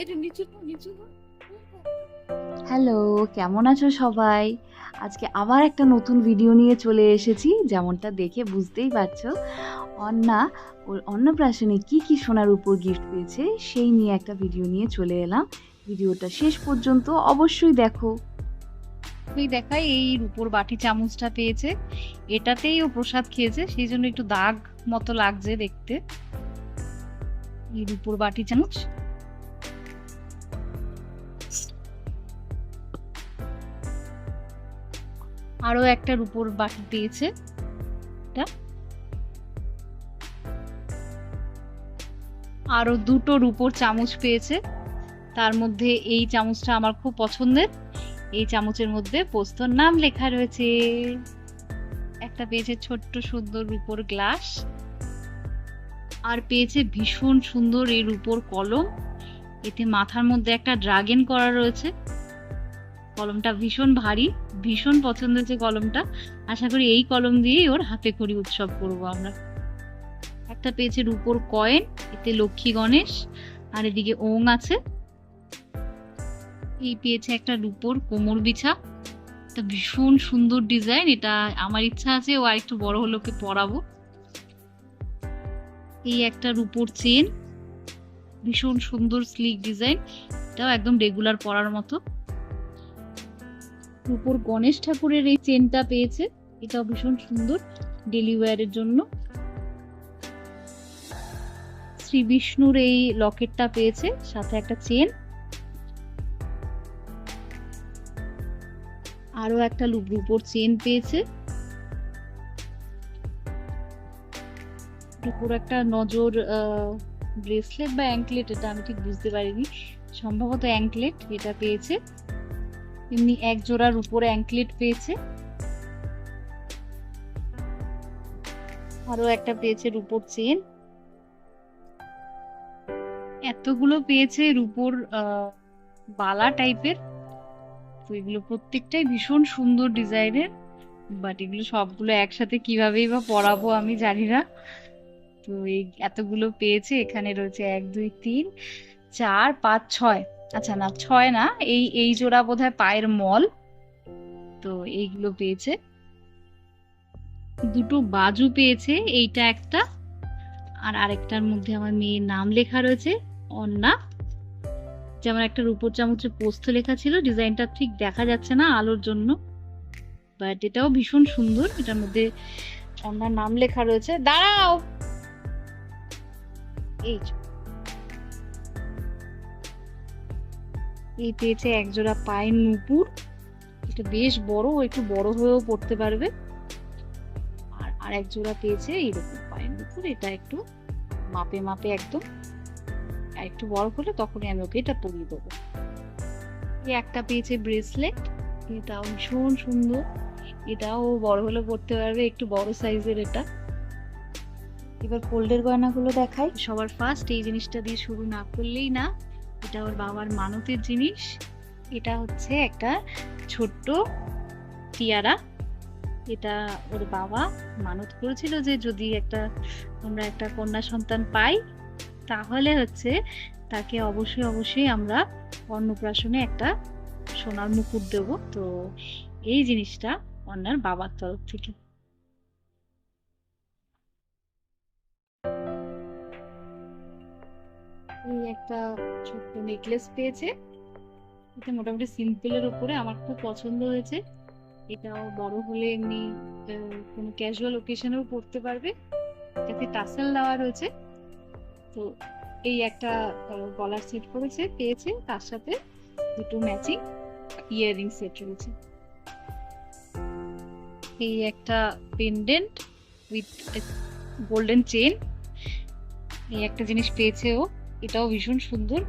এটা নিচু তো নিচু হ্যালো কেমন আছো সবাই? আজকে আবার একটা নতুন ভিডিও নিয়ে চলে এসেছি যেমনটা দেখে বুঝতেই পারছ। অন্না ওর অন্নপ্রাশনে কি কি সোনার উপর গিফট পেয়েছে সেই নিয়ে একটা ভিডিও নিয়ে চলে এলাম। ভিডিওটা শেষ পর্যন্ত অবশ্যই দেখো। তুই দেখাই এই রূপোর বাটি চামচটা পেয়েছে। এটাতেই ও প্রসাদ খেয়েছে, সেই জন্য একটু দাগ মতো লাগছে দেখতে। এই রূপোর বাটি চামচ। আরও একটা রূপোর বাটি পেয়েছে। আরও দুটো রূপোর চামচ পেয়েছে। তার মধ্যে এই চামচটা আমার খুব পছন্দের। এই চামচের মধ্যে পোস্তর নাম লেখা রয়েছে। একটা পেয়েছে ছোট্ট সুন্দর রূপোর গ্লাস। আর পেয়েছে ভীষণ সুন্দর এই রূপোর কলম। এতে মাথার মধ্যে একটা ড্রাগেন করা রয়েছে। কলমটা ভীষণ ভারী, ভীষণ পছন্দ হয়েছে কলমটা। আশা করি এই কলম দিয়েই ওর হাতে খড়ি উৎসব করব আমরা। একটা পেয়েছে রূপোর কয়েন, এতে লক্ষ্মী গণেশ। আর এদিকে ওং আছে। এই পেয়েছে একটা রূপোর কোমর বিছা। এটা ভীষণ সুন্দর ডিজাইন, এটা আমার ইচ্ছা আছে ও আরেকটু বড় হলে ওকে পরাবো। এই একটা রূপোর চেন, ভীষণ সুন্দর স্লিক ডিজাইন, এটাও একদম রেগুলার পরার মতো। রূপোর গণেশ ঠাকুরের এই চেনটা পেয়েছে, এটাও ভীষণ সুন্দর ডেলি ওয়্যারের জন্য। শ্রী বিষ্ণুর এই লকেটটা পেয়েছে, সাথে একটা চেন। আরও একটা রূপোর চেন পেয়েছে। রূপোর একটা নজর ব্রেসলেট বা অ্যাঙ্কলেট এটা আমি ঠিক বুঝতে পারিনি। সম্ভবত অ্যাঙ্কলেট এটা পেয়েছে। এমনি এক জোড়া রূপোর অ্যাঙ্কলেট পেয়েছে। আরও একটা পেয়েছে রুপোর চেন। এতগুলো পেয়েছে রুপোর বালা টাইপের তো এগুলো প্রত্যেকটাই ভীষণ সুন্দর ডিজাইনের বাট এগুলো সবগুলো একসাথে কিভাবেই বা পরাবো আমি জানি না। তো এই এতগুলো পেয়েছে, এখানে রয়েছে এক, দুই, তিন, চার, পাঁচ, ছয়। আচ্ছা না, ছয় না, এই এই জোড়া বোধহয় পায়ের মল। তো এইগুলো পেয়েছে। দুটো বাজু পেয়েছে, এইটা একটা। আর আরেকটার মধ্যে আমার মেয়ের নাম লেখা রয়েছে, অন্না। যেমন একটা রূপোর চামচে পোস্ত লেখা ছিল, ডিজাইনটা ঠিক দেখা যাচ্ছে না আলোর জন্য বাট এটাও ভীষণ সুন্দর। এটার মধ্যে অন্যার নাম লেখা রয়েছে। দাঁড়াও! এই। এই পেয়েছে একজোড়া পায়ের নুপুর। এটা বেশ বড় একটু বড় হয়েও পড়তে পারবে। আর আর এক জোড়া পেয়েছে এইরকম পায়ের নুপুর। এটা একটু মাপে মাপে একদম একটু বড় হলে তখনই আমি ওকে এটা পরিয়ে দেবো। এই একটা পেয়েছে ব্রেসলেট এটাও ভীষণ সুন্দর। এটাও বড় হলে পড়তে পারবে, একটু বড় সাইজের এটা। এবার কোল্ডের গয়নাগুলো দেখাই। সবার ফার্স্ট এই জিনিসটা দিয়ে শুরু না করলেই না, এটা ওর বাবার মানতের জিনিস। এটা হচ্ছে একটা ছোট্ট টিয়ারা এটা ওর বাবা মানত করেছিল যে যদি একটা, আমরা একটা কন্যা সন্তান পাই তাহলে হচ্ছে তাকে অবশ্যই অবশ্যই আমরা অন্নপ্রাশনে একটা সোনার মুকুট দেব। তো এই জিনিসটা অন্যার বাবার তরফ থেকে। একটা ছোট্ট নেকলেস পেয়েছে। এটা মোটামুটি সিম্পলের উপরে আমার খুব পছন্দ হয়েছে। এটাও বড় হলে এমনি কোনো ক্যাজুয়াল ওকেশনেও পড়তে পারবে। এটাতে টাসেল দেওয়া রয়েছে। তো এই একটা গলার সেট করেছে, পেয়েছে। তার সাথে দুটো ম্যাচিং ইয়াররিং সেট রয়েছে। এই একটা পেন্ডেন্ট উইথ গোল্ডেন চেন এই একটা জিনিস পেয়েছে ও। এটাও ভীষণ সুন্দর।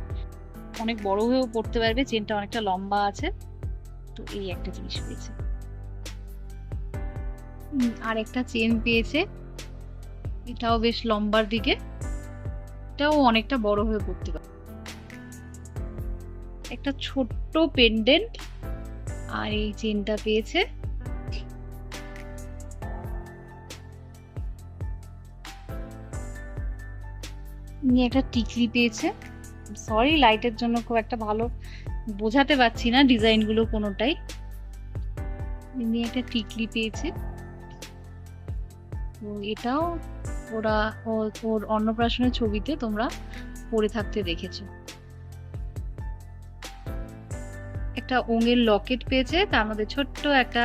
অনেক বড় হয়েও পড়তে পারবে চেনটা অনেকটা লম্বা আছে। তো এই একটা জিনিস পেয়েছে। আর একটা চেন পেয়েছে। এটাও বেশ লম্বার দিকে। এটাও অনেকটা বড় হয়ে পড়তে পারে। একটা ছোট্ট পেন্ডেন্ট আর এই চেনটা পেয়েছে। একটা টিকলি পেয়েছে। সরি লাইটের জন্য খুব একটা ভালো বোঝাতে পারছি না ডিজাইনগুলো কোনোটাই। একটা টিকলি পেয়েছে। এটাও ওরা ওর অন্নপ্রাশনের ছবিতে তোমরা পরে থাকতে দেখেছ। একটা ওঙের লকেট পেয়েছে, তার মধ্যে ছোট্ট একটা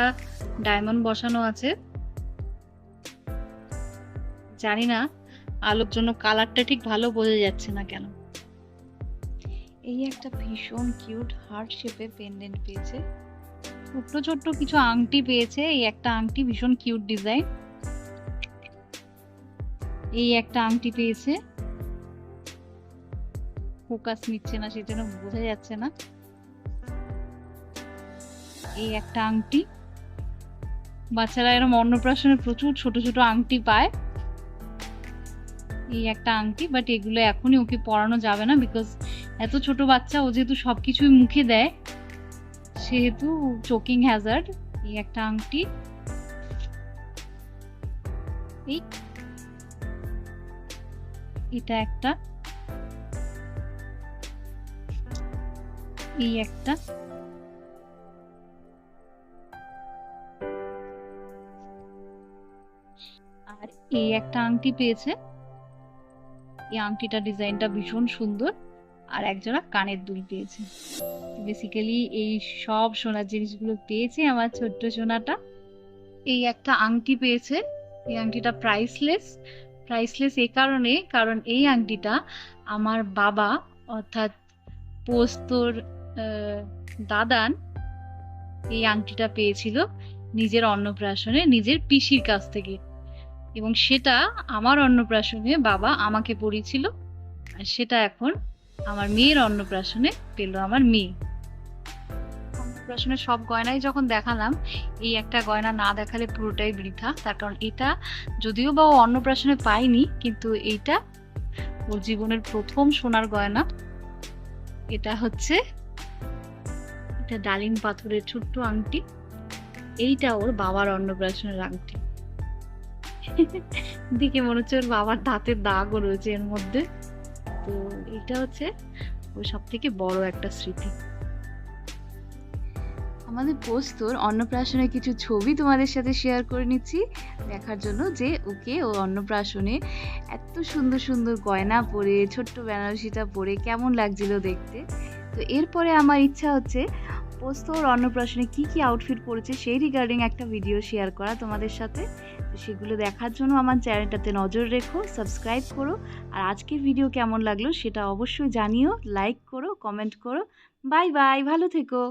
ডায়মন্ড বসানো আছে। জানি না, আলোর জন্য কালারটা ঠিক ভালো বোঝা যাচ্ছে না কেন। এই একটা ভীষণ কিউট হার্ট শেপের পেন্ডেন্ট পেয়েছে। ছোট্ট ছোট্ট কিছু আংটি পেয়েছে, এই একটা আংটি ভীষণ কিউট ডিজাইন। এই একটা আংটি পেয়েছে। ফোকাস নিচ্ছে না, সেজন্য বোঝা যাচ্ছে না। এই একটা আংটি। বাচ্চারা এরকম অন্নপ্রাশনে প্রচুর ছোট ছোট আংটি পায়। এই একটা আংটি বাট এগুলো এখনই ওকে পরানো যাবে না বিকজ এত ছোট বাচ্চা, ও যেহেতু সব কিছুই মুখে দেয়, সেহেতু চোকিং হ্যাজার্ড এই একটা আংটি। এই এটা একটা। এই একটা। আর এই একটা আংটি পেয়েছে। এই আংটিটা ডিজাইনটা ভীষণ সুন্দর। আর একজোড়া কানের দুল পেয়েছে। বেসিক্যালি এই সব সোনার জিনিসগুলো পেয়েছে আমার ছোট্ট সোনাটা। এই একটা আংটি পেয়েছে। এই আংটিটা প্রাইসলেস প্রাইসলেস এ কারণে, কারণ এই আংটিটা আমার বাবা, অর্থাৎ পোস্তর দাদান এই আংটিটা পেয়েছিল নিজের অন্নপ্রাশনে, নিজের পিসির কাছ থেকে। এবং সেটা আমার অন্নপ্রাশনে বাবা আমাকে পরিয়েছিল, আর সেটা এখন আমার মেয়ের অন্নপ্রাশনে পেল আমার মেয়ে। অন্নপ্রাশনের সব গয়নাই যখন দেখালাম, এই একটা গয়না না দেখালে পুরোটাই বৃথা। তার কারণ এটা যদিও বা ও অন্নপ্রাশনে পায়নি, কিন্তু এইটা ওর জীবনের প্রথম সোনার গয়না। এটা হচ্ছে এটা ডালিম পাথরের ছোট্ট আংটি। এইটা ওর বাবার অন্নপ্রাশনের আংটি। দেখে মনে হচ্ছে ওর বাবার দাঁতের দাগও রয়েছে এর মধ্যে। তো এটা হচ্ছে ওর সব থেকে বড় একটা স্মৃতি। আমাদের পোস্তর অন্নপ্রাশনের কিছু ছবি তোমাদের সাথে শেয়ার করে নিচ্ছি। দেখার জন্য যে ওকে ও অন্নপ্রাশনে এত সুন্দর সুন্দর গয়না পরে, ছোট্ট বেনারসিটা পরে কেমন লাগছিল দেখতে। তো এরপরে আমার ইচ্ছা হচ্ছে পোস্ত ওর অন্নপ্রাশনে কি কি আউটফিট পরেছে সেই রিগার্ডিং একটা ভিডিও শেয়ার করা তোমাদের সাথে। তো সেগুলো দেখার জন্য আমার চ্যানেলটাতে নজর রেখো সাবস্ক্রাইব করো। আর আজকের ভিডিও কেমন লাগল সেটা অবশ্যই জানিও লাইক করো কমেন্ট করো। বাই বাই ভালো থেকো।